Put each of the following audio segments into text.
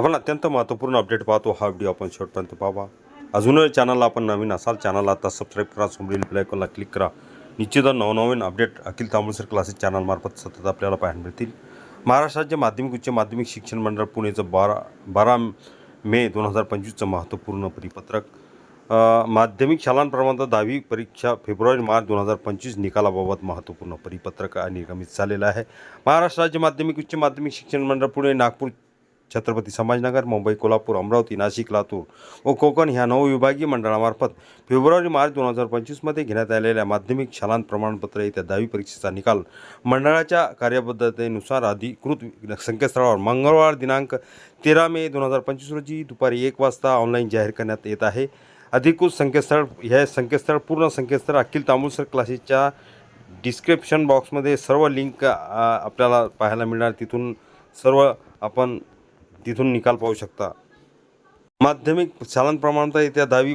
आपण अत्यंत महत्त्वपूर्ण अपडेट पाहतो. हा व्हिडिओ आपण शेवटपर्यंत पाहा अजूनही चॅनलला आपण नवीन असाल चॅनलला आता सबस्क्राईब करा. समोरील बेलायकॉनला क्लिक करा. निश्चित नवनवीन अपडेट अखिल तांबुळसर क्लासेस चॅनलमार्फत सतत आपल्याला पाहायला मिळतील. महाराष्ट्र राज्य माध्यमिक उच्च माध्यमिक शिक्षण मंडळ पुणेचं बारा बारा मे दोन हजार पंचवीसचं महत्त्वपूर्ण परिपत्रक. माध्यमिक शालांप्रमाणे दहावी परीक्षा फेब्रुवारी मार्च दोन हजार पंचवीस निकालाबाबत महत्त्वपूर्ण परिपत्रक निर्गमित झालेलं आहे. महाराष्ट्र राज्य माध्यमिक उच्च माध्यमिक शिक्षण मंडळ पुणे नागपूर छत्रपती संभाजीनगर मुंबई कोल्हापूर अमरावती नाशिक लातूर व कोकण ह्या नऊ विभागीय मंडळामार्फत फेब्रुवारी मार्च दोन हजार पंचवीसमध्ये घेण्यात आलेल्या माध्यमिक शालांत प्रमाणपत्र येत्या दहावी परीक्षेचा निकाल मंडळाच्या कार्यपद्धतीनुसार अधिकृत संकेतस्थळावर मंगळवार दिनांक तेरा मे दोन हजार पंचवीस रोजी दुपारी एक वाजता ऑनलाईन जाहीर करण्यात येत आहे. अधिकृत संकेतस्थळ हे संकेतस्थळ पूर्ण संकेतस्थळ अखिल तांबुलसर क्लासेसच्या डिस्क्रिप्शन बॉक्समध्ये सर्व लिंक आपल्याला पाहायला मिळणार. तिथून सर्व आपण तिथून निकाल पाहू शकता. माध्यमिक शालांत प्रमाणता येत्या दहावी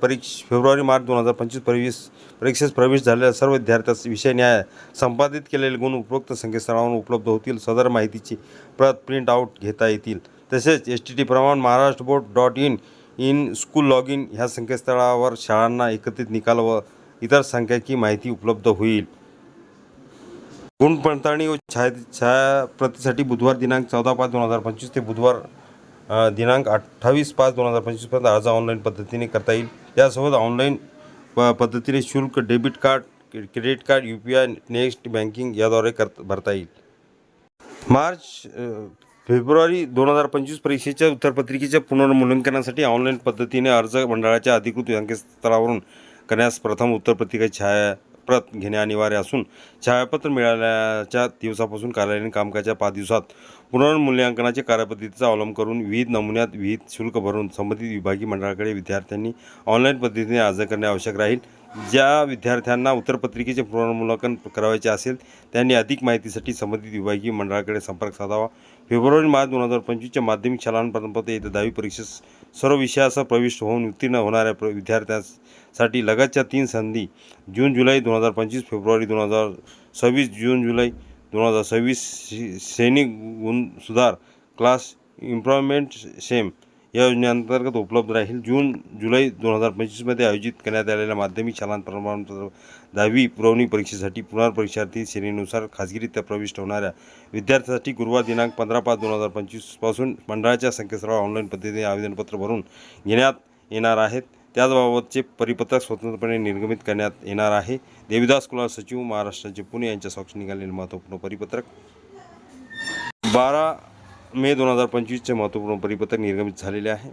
परीक्ष फेब्रुवारी मार्च दोन हजार पंचवीस प्रवेश परीक्षेस प्रवेश झालेल्या सर्व विद्यार्थ्यास विषय न्याय संपादित केलेले गुण उपरोक्त संकेतस्थळावर उपलब्ध होतील. सदर माहितीची प्रत प्रिंट आउट घेता येतील. तसेच एस टी टी प्रमाण Maharashtra board dot in in school log in ह्या संकेतस्थळावर शाळांना एकत्रित निकाल व इतर सांख्यिकी माहिती उपलब्ध होईल. गुण पडताळणी व छाया छायाप्रतीसाठी बुधवार दिनांक चौदा पाच दोन हजार पंचवीस ते बुधवार दिनांक अठ्ठावीस पाच दोन हजार पंचवीसपर्यंत अर्ज ऑनलाईन पद्धतीने करता येईल. यासोबत ऑनलाईन प पद्धतीने शुल्क debit card credit card U P I next banking याद्वारे कर भरता येईल. मार्च फेब्रुवारी दोन हजार पंचवीस परीक्षेच्या उत्तरपत्रिकेच्या पुनर्मूल्यांकनासाठी ऑनलाईन पद्धतीने अर्ज मंडळाच्या अधिकृत संकेतस्थळावरून करण्यास प्रथम उत्तरपत्रिका छाया प्रत घेणे अनिवार्य असून छायापत्र मिळाल्याच्या दिवसापासून कार्यालयीन कामकाजाच्या पाच दिवसात पुनर्मूल्यांकनाच्या कार्यपद्धतीचा अवलंब करून विविध नमुन्यात विहित शुल्क भरून संबंधित विभागीय मंडळाकडे विद्यार्थ्यांनी ऑनलाईन पद्धतीने अर्ज करणे आवश्यक राहील. ज्या विद्यार्थ्यांना उत्तरपत्रिकेचे पुनर्मूल्यांकन करावायचे असेल त्यांनी अधिक माहितीसाठी संबंधित विभागीय मंडळाकडे संपर्क साधावा. फेब्रुवारी मार्च दोन हजार पंचवीसच्या माध्यमिक शालांपर्यंत येत्या दहावी परीक्षेस सर्व विषयासह प्रविष्ट होऊन उत्तीर्ण होणाऱ्या प्र विद्यार्थ्यांसाठी लगतच्या तीन संधी जून जुलै दोन हजार पंचवीस फेब्रुवारी दोन हजार सव्वीस जून जुलै दोन हजार सव्वीस शे- श्रेणी गुण सुधार क्लास इम्प्लॉयमेंट सेम या योजनेअंतर्गत उपलब्ध राहील. जून जुलै दोन हजार पंचवीसमध्ये आयोजित करण्यात आलेल्या माध्यमिक शालांत प्रमाणपत्र दहावी पुरवणी परीक्षेसाठी पुनर्परीक्षार्थी श्रेणीनुसार खाजगीरित्या प्रविष्ट होणाऱ्या विद्यार्थ्यांसाठी गुरुवार दिनांक पंधरा पाच दोन हजार पंचवीसपासून मंडळाच्या संकेतस्थळावर ऑनलाईन पद्धतीने आवेदनपत्र भरून घेण्यात येणार आहेत. त्याचबाबतचे परिपत्रक स्वतंत्रपणे निर्गमित करण्यात येणार आहे. देविदास कुलाल सचिव महाराष्ट्राचे पुणे यांच्या साक्षी निघालेले महत्त्वपूर्ण परिपत्रक. बारा मे दोन हजार पंचवीसचे महत्त्वपूर्ण परिपत्रक निर्गमित झालेले आहे.